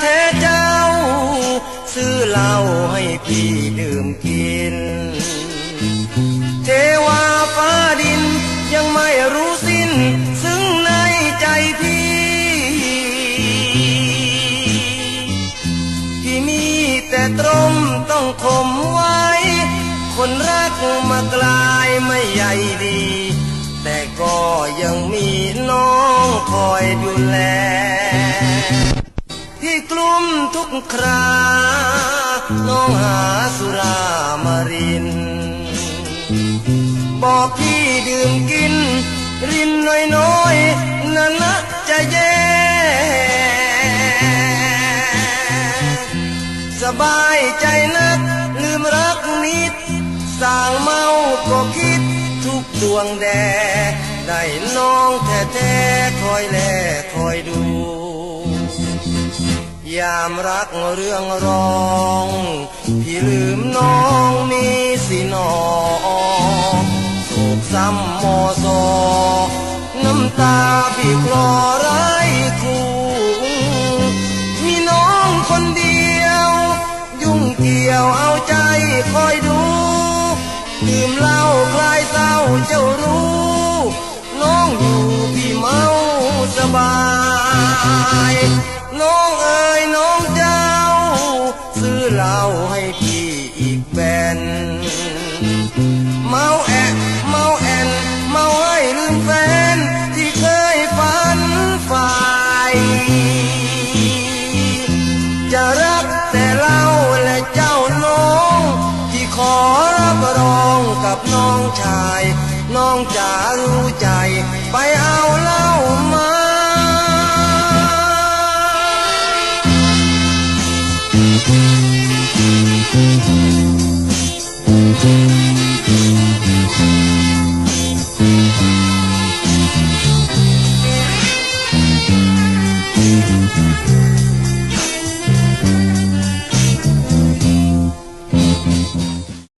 แท้เจ้า ซื้อเหล้าให้พี่ดื่มกิน เทวาฟ้าดินยังไม่รู้สิ้น ซึ่งในใจพี่ ที่มีแต่ตรมต้องคมไว้ คนรักมากลายไม่ใหญ่ดี แต่ก็ยังมีน้องคอยดูแล กลุ่มทุกคราน้องหาสุรามาริน บอกพี่ดื่มกิน รินน้อยๆนั่นนะจะแย่สบายใจนัก ลืมรักนิดสร้างเมาก็คิดทุกดวงแด ได้น้องแท้ๆคอยแล ยามรักเรื่องร้อง พี่ลืมน้องนี่สิหนอสุกซ้ำมอซอน้ำตาพี่คลอไรคู่มีน้องคนเดียว ยุ่งเกี่ยวเอาใจคอยดูดื่มเหล้าคลายเศร้าเจ้ารู้ น้องอยู่พี่เมาสบาย น้อง เหล้าให้พี่อีกแบนเมาแอะเมาแอนเมาให้ลืมแฟนที่เคยฝันฝ่จะรักแต่เราและเจ้าน้อง ที่ขอรับรองกับน้องชาย น้องจะรู้ใจ ไปเอาเหล้ามา